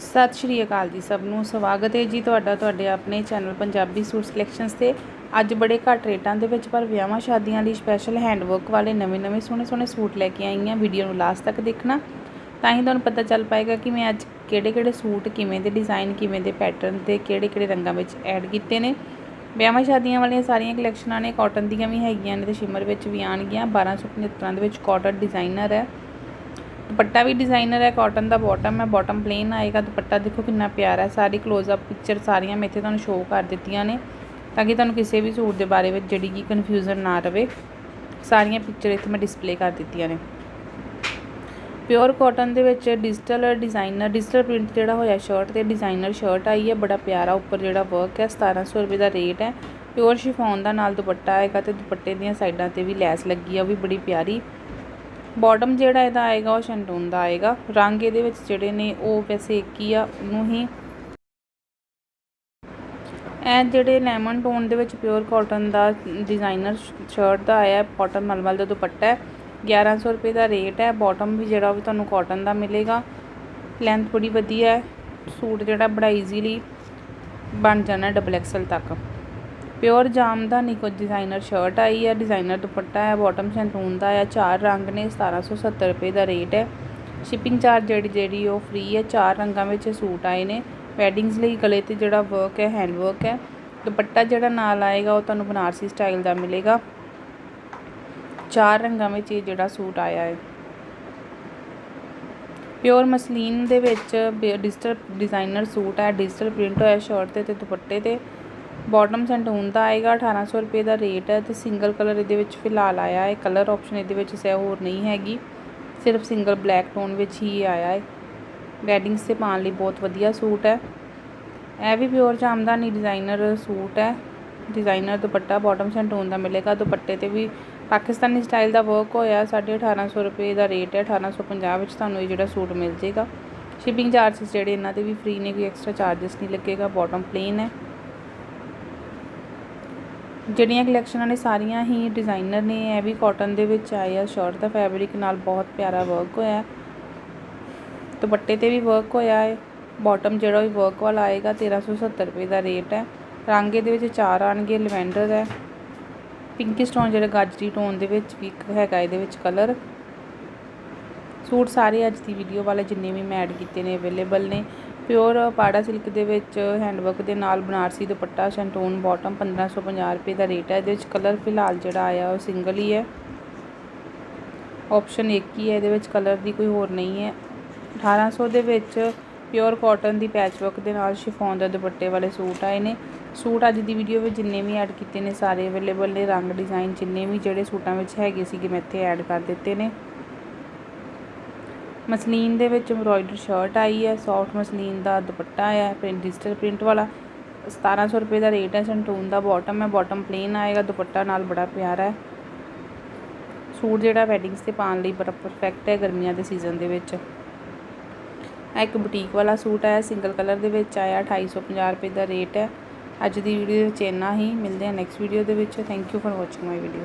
ਸਤਿ ਸ਼੍ਰੀ ਅਕਾਲ ਜੀ ਸਭ ਨੂੰ। ਸਵਾਗਤ ਹੈ ਜੀ ਤੁਹਾਡਾ ਤੁਹਾਡੇ ਆਪਣੇ ਚੈਨਲ ਪੰਜਾਬੀ ਸੂਟ ਸਿਲੈਕਸ਼ਨਸ ਤੇ। ਅੱਜ ਬੜੇ ਘੱਟ ਰੇਟਾਂ ਦੇ ਵਿੱਚ ਪਰ ਵਿਆਹਾਂ ਸ਼ਾਦੀਆਂ ਲਈ ਸਪੈਸ਼ਲ ਹੈਂਡਵਰਕ ਵਾਲੇ ਨਵੇਂ-ਨਵੇਂ ਸੋਹਣੇ-ਸੋਹਣੇ ਸੂਟ ਲੈ ਕੇ ਆਈ ਹਾਂ ਵੀਡੀਓ ਨੂੰ ਲਾਸਟ ਤੱਕ ਦੇਖਣਾ। ਤਾਂ ਹੀ ਤੁਹਾਨੂੰ ਪਤਾ ਚੱਲ ਪਾਏਗਾ ਕਿ ਮੈਂ ਅੱਜ ਕਿਹੜੇ-ਕਿਹੜੇ ਸੂਟ, ਕਿਵੇਂ ਦੇ ਡਿਜ਼ਾਈਨ ਕਿਵੇਂ ਦੇ ਪੈਟਰਨ ਤੇ ਕਿਹੜੇ-ਕਿਹੜੇ ਰੰਗਾਂ ਵਿੱਚ ਐਡ ਕੀਤੇ ਨੇ। ਵਿਆਹਾਂ ਸ਼ਾਦੀਆਂ ਵਾਲੀਆਂ ਸਾਰੀਆਂ ਕਲੈਕਸ਼ਨਾਂ ਨੇ ਕਾਟਨ ਦੀਆਂ ਵੀ ਹੈਗੀਆਂ ਨੇ ਤੇ ਸ਼ਿਮਰ ਵਿੱਚ ਵੀ ਆਣਗੀਆਂ 1275 ਦੇ ਵਿੱਚ ਕਾਟਨ ਡਿਜ਼ਾਈਨਰ ਹੈ। ਦੁਪੱਟਾ ਵੀ ਡਿਜ਼ਾਈਨਰ ਹੈ ਕਾਟਨ ਦਾ ਬਾਟਮ ਹੈ ਬਾਟਮ ਪਲੇਨ ਆਏਗਾ, ਦੁਪੱਟਾ ਦੇਖੋ ਕਿੰਨਾ ਪਿਆਰਾ ਹੈ, ਸਾਰੀ ক্লোਜ਼ ਅਪ ਪਿਕਚਰ ਸਾਰੀਆਂ ਮੈਂ ਇੱਥੇ ਤੁਹਾਨੂੰ ਸ਼ੋਅ ਕਰ ਦਿੱਤੀਆਂ ਨੇ, ਤਾਂ ਕਿ ਤੁਹਾਨੂੰ ਕਿਸੇ ਵੀ ਸੂਟ ਦੇ ਬਾਰੇ ਵਿੱਚ ਜਿਹੜੀ ਕਿ ਕਨਫਿਊਜ਼ਨ ਨਾ ਰਵੇ, ਸਾਰੀਆਂ ਪਿਕਚਰ ਇੱਥੇ ਮੈਂ ਡਿਸਪਲੇ ਕਰ ਦਿੱਤੀਆਂ ਨੇ। ਪਿਓਰ ਕਾਟਨ ਦੇ ਵਿੱਚ ਡਿਜੀਟਲ ਡਿਜ਼ਾਈਨਰ ਡਿਜੀਟਲ ਪ੍ਰਿੰਟ ਜਿਹੜਾ ਹੋਇਆ ਸ਼ਰਟ ਤੇ ਡਿਜ਼ਾਈਨਰ ਸ਼ਰਟ ਆਈ ਹੈ, ਬੜਾ ਪਿਆਰਾ ਉੱਪਰ ਜਿਹੜਾ ਵਰਕ ਹੈ 1700 ਰੁਪਏ ਦਾ ਰੇਟ ਹੈ ਪਿਓਰ ਸ਼ਿਫੋਨ ਦਾ ਨਾਲ ਦੁਪੱਟਾ ਆਏਗਾ ਤੇ ਦੁਪੱਟੇ ਦੀਆਂ ਸਾਈਡਾਂ ਤੇ ਵੀ ਲੈਸ ਲੱਗੀ ਆ, ਉਹ ਵੀ ਬੜੀ ਪਿਆਰੀ ਬਾਟਮ ਜਿਹੜਾ ਇਹਦਾ ਆਏਗਾ, ਉਹ ਸ਼ੈਂਟੂਨ ਦਾ ਆਏਗਾ। ਰੰਗ ਇਹਦੇ ਵਿੱਚ ਜਿਹੜੇ ਨੇ, ਉਹ ਵੈਸੇ ਇੱਕ ਹੀ ਆ, ਉਹਨੂੰ ਹੀ ਇਹ ਜਿਹੜੇ ਲੈਮਨ ਟੋਨ ਦੇ ਵਿੱਚ ਪਿਓਰ ਕਾਟਨ ਦਾ ਡਿਜ਼ਾਈਨਰ ਸ਼ਰਟ ਦਾ ਆਇਆ ਕਾਟਨ ਮਲਮਲ ਦਾ ਦੁਪੱਟਾ ਹੈ। 1100 ਰੁਪਏ ਦਾ ਰੇਟ ਹੈ। ਬਾਟਮ ਵੀ ਜਿਹੜਾ, ਉਹ ਵੀ ਤੁਹਾਨੂੰ ਕਾਟਨ ਦਾ ਮਿਲੇਗਾ। ਲੈਂਥ ਬੜੀ ਵਧੀਆ ਹੈ। ਸੂਟ ਜਿਹੜਾ, ਬੜਾ ਈਜ਼ੀਲੀ ਬਣ ਜਾਣਾ ਡਬਲ ਐਕਸਲ ਤੱਕ। ਪਿਓਰ ਜਾਮ ਜਾਮਦਾਨੀ ਕੋ ਡਿਜ਼ਾਈਨਰ ਸ਼ਰਟ ਆਈ ਹੈ ਡਿਜ਼ਾਈਨਰ ਦੁਪੱਟਾ ਹੈ ਬਾਟਮ ਸ਼ੈਂਟੂਨ ਦਾ ਹੈ ਚਾਰ ਰੰਗ ਨੇ 1770 ਰੁਪਏ ਦਾ ਰੇਟ ਹੈ। ਸ਼ਿਪਿੰਗ ਚਾਰਜ ਜਿਹੜੀ ਜਿਹੜੀ ਉਹ ਫ੍ਰੀ ਹੈ, ਚਾਰ ਰੰਗਾਂ ਵਿੱਚ ਸੂਟ ਆਏ ਨੇ। ਵੈਡਿੰਗਸ ਲਈ ਗਲੇ ਤੇ ਜਿਹੜਾ ਵਰਕ ਹੈ ਹੈਂਡ ਵਰਕ ਹੈ, ਦੁਪੱਟਾ ਜਿਹੜਾ ਨਾਲ ਆਏਗਾ, ਉਹ ਤੁਹਾਨੂੰ ਬਨਾਰਸੀ ਸਟਾਈਲ ਦਾ ਮਿਲੇਗਾ। ਚਾਰ ਰੰਗਾਂ ਵਿੱਚ ਇਹ ਜਿਹੜਾ ਸੂਟ ਆਇਆ ਹੈ। ਪਿਓਰ ਮਸਲੀਨ ਦੇ ਵਿੱਚ ਡਿਜੀਟਲ ਡਿਜ਼ਾਈਨਰ ਸੂਟ ਹੈ ਡਿਜੀਟਲ ਪ੍ਰਿੰਟ ਹੋਇਆ ਸ਼ਰਟ ਤੇ ਤੇ ਦੁਪੱਟੇ ਤੇ। ਬੋਟਮ ਸੈਂਟੂਨ ਦਾ ਆਏਗਾ 1800 ਰੁਪਏ ਦਾ ਰੇਟ ਹੈ ਤੇ ਸਿੰਗਲ ਕਲਰ ਇਹਦੇ ਵਿੱਚ ਫਿਲਹਾਲ ਆਇਆ ਹੈ। ਕਲਰ ਆਪਸ਼ਨ ਇਹਦੇ ਵਿੱਚ ਸੈ ਹੋਰ ਨਹੀਂ ਹੈਗੀ। ਸਿਰਫ ਸਿੰਗਲ ਬਲੈਕ ਟੋਨ ਵਿੱਚ ਹੀ ਆਇਆ ਹੈ। ਵੈਡਿੰਗਸ ਤੇ ਪਾਉਣ ਲਈ ਬਹੁਤ ਵਧੀਆ ਸੂਟ ਹੈ। ਇਹ ਵੀ ਪਿਓਰ ਜਾਮਦਾਨੀ ਡਿਜ਼ਾਈਨਰ ਸੂਟ ਹੈ। ਡਿਜ਼ਾਈਨਰ ਦੁਪੱਟਾ ਬਾਟਮ ਸੈਂਟੂਨ ਦਾ ਮਿਲੇਗਾ। ਦੁਪੱਟੇ ਤੇ ਵੀ ਪਾਕਿਸਤਾਨੀ ਸਟਾਈਲ ਦਾ ਵਰਕ ਹੋਇਆ। 1850 ਰੁਪਏ ਦਾ ਰੇਟ ਹੈ। 1850 ਵਿੱਚ ਤੁਹਾਨੂੰ ਇਹ ਜਿਹੜਾ ਸੂਟ ਮਿਲ ਜੇਗਾ ਸ਼ਿਪਿੰਗ ਚਾਰजेस ਜਿਹੜੇ ਇਹਨਾਂ 'ਤੇ ਵੀ ਫ੍ਰੀ ਨੇ, ਕੋਈ ਐਕਸਟਰਾ ਚਾਰजेस ਨਹੀਂ ਲੱਗੇਗਾ। ਬਾਟਮ ਪਲੇਨ ਹੈ। ਜਿਹੜੀਆਂ ਕਲੈਕਸ਼ਨਾਂ ਨੇ ਸਾਰੀਆਂ ਹੀ ਡਿਜ਼ਾਈਨਰ ਨੇ, ਇਹ ਵੀ ਕਾਟਨ ਦੇ ਵਿੱਚ ਆਏ ਆ ਸ਼ਰਟ ਦਾ ਫੈਬਰਿਕ ਨਾਲ ਬਹੁਤ ਪਿਆਰਾ ਵਰਕ ਹੋਇਆ। ਦੁਪੱਟੇ ਤੇ ਵੀ ਵਰਕ ਹੋਇਆ ਹੈ ਬਾਟਮ ਜਿਹੜਾ ਵੀ ਵਰਕ ਵਾਲਾ ਆਏਗਾ 1370 ਰੁਪਏ ਦਾ ਰੇਟ ਹੈ। ਰੰਗ ਇਹਦੇ ਵਿੱਚ ਚਾਰ ਆਣਗੇ, ਲਵੈਂਡਰ ਹੈ। ਪਿੰਕੀ ਸਟੋਨ ਜਿਹੜਾ ਗਾਜਰੀ ਟੋਨ ਦੇ ਵਿੱਚ ਵੀ ਇੱਕ ਹੈਗਾ ਇਹਦੇ ਵਿੱਚ ਕਲਰ ਸੂਟ ਸਾਰੇ ਅੱਜ ਦੀ ਵੀਡੀਓ ਵਾਲੇ ਜਿੰਨੇ ਵੀ ਮੈਂ ਐਡ ਕੀਤੇ ਨੇ ਅਵੇਲੇਬਲ ਨੇ। ਪਿਓਰ ਪਾੜਾ ਸਿਲਕ ਦੇ ਵਿੱਚ ਹੈਂਡਵਰਕ ਦੇ ਨਾਲ ਬਨਾਰਸੀ ਦੁਪੱਟਾ, ਸ਼ੈਂਟੂਨ, ਬਾਟਮ 1550 ਰੁਪਏ ਦਾ ਰੇਟ ਹੈ। ਇਹਦੇ ਵਿੱਚ ਕਲਰ ਫਿਲਹਾਲ ਜਿਹੜਾ ਆਇਆ ਉਹ ਸਿੰਗਲ ਹੀ ਹੈ। ਆਪਸ਼ਨ ਇੱਕ ਹੀ ਹੈ, ਇਹਦੇ ਵਿੱਚ ਕਲਰ ਦੀ ਕੋਈ ਹੋਰ ਨਹੀਂ ਹੈ। 1800 ਦੇ ਵਿੱਚ ਪਿਓਰ ਕਾਟਨ ਦੀ ਪੈਚਵਰਕ ਦੇ ਨਾਲ ਸ਼ਿਫੋਨ ਦਾ ਦੁਪੱਟੇ ਵਾਲੇ ਸੂਟ ਆਏ ਨੇ। ਸੂਟ ਅੱਜ ਦੀ ਵੀਡੀਓ ਵਿੱਚ ਜਿੰਨੇ ਵੀ ਐਡ ਕੀਤੇ ਨੇ ਸਾਰੇ ਅਵੇਲੇਬਲ ਨੇ। ਰੰਗ, ਡਿਜ਼ਾਈਨ ਜਿੰਨੇ ਵੀ ਜਿਹੜੇ ਸੂਟਾਂ ਵਿੱਚ ਹੈਗੇ ਸੀਗੇ, ਮੈਂ ਇੱਥੇ ਐਡ ਕਰ ਦਿੱਤੇ ਨੇ। ਮਸਲੀਨ ਦੇ ਵਿੱਚ ਐਮਬ੍ਰੋਇਡਰ ਸ਼ਰਟ ਆਈ ਹੈ ਸੌਫਟ ਮਸਲੀਨ ਦਾ ਦੁਪੱਟਾ ਹੈ ਪ੍ਰਿੰਟ ਡਿਜੀਟਲ ਪ੍ਰਿੰਟ ਵਾਲਾ। 1700 ਰੁਪਏ ਦਾ ਰੇਟ ਹੈ ਸੰਟੂਨ ਦਾ ਬਾਟਮ ਹੈ ਬਾਟਮ ਪਲੇਨ ਆਏਗਾ, ਦੁਪੱਟਾ ਨਾਲ ਬੜਾ ਪਿਆਰਾ ਹੈ। ਸੂਟ ਜਿਹੜਾ ਵੈਡਿੰਗਸ ਤੇ ਪਾਉਣ ਲਈ ਬੜਾ ਪਰਫੈਕਟ ਹੈ, ਗਰਮੀਆਂ ਦੇ ਸੀਜ਼ਨ ਦੇ ਵਿੱਚ। ਇਹ ਇੱਕ ਬੁਟੀਕ ਵਾਲਾ ਸੂਟ ਹੈ ਸਿੰਗਲ ਕਲਰ ਦੇ ਵਿੱਚ ਆਇਆ 2850 ਰੁਪਏ ਦਾ ਰੇਟ ਹੈ। ਅੱਜ ਦੀ ਵੀਡੀਓ ਵਿੱਚ ਇੰਨਾ ਹੀ, ਮਿਲਦੇ ਹਾਂ ਨੈਕਸਟ ਵੀਡੀਓ ਦੇ ਵਿੱਚ। Thank you for watching my video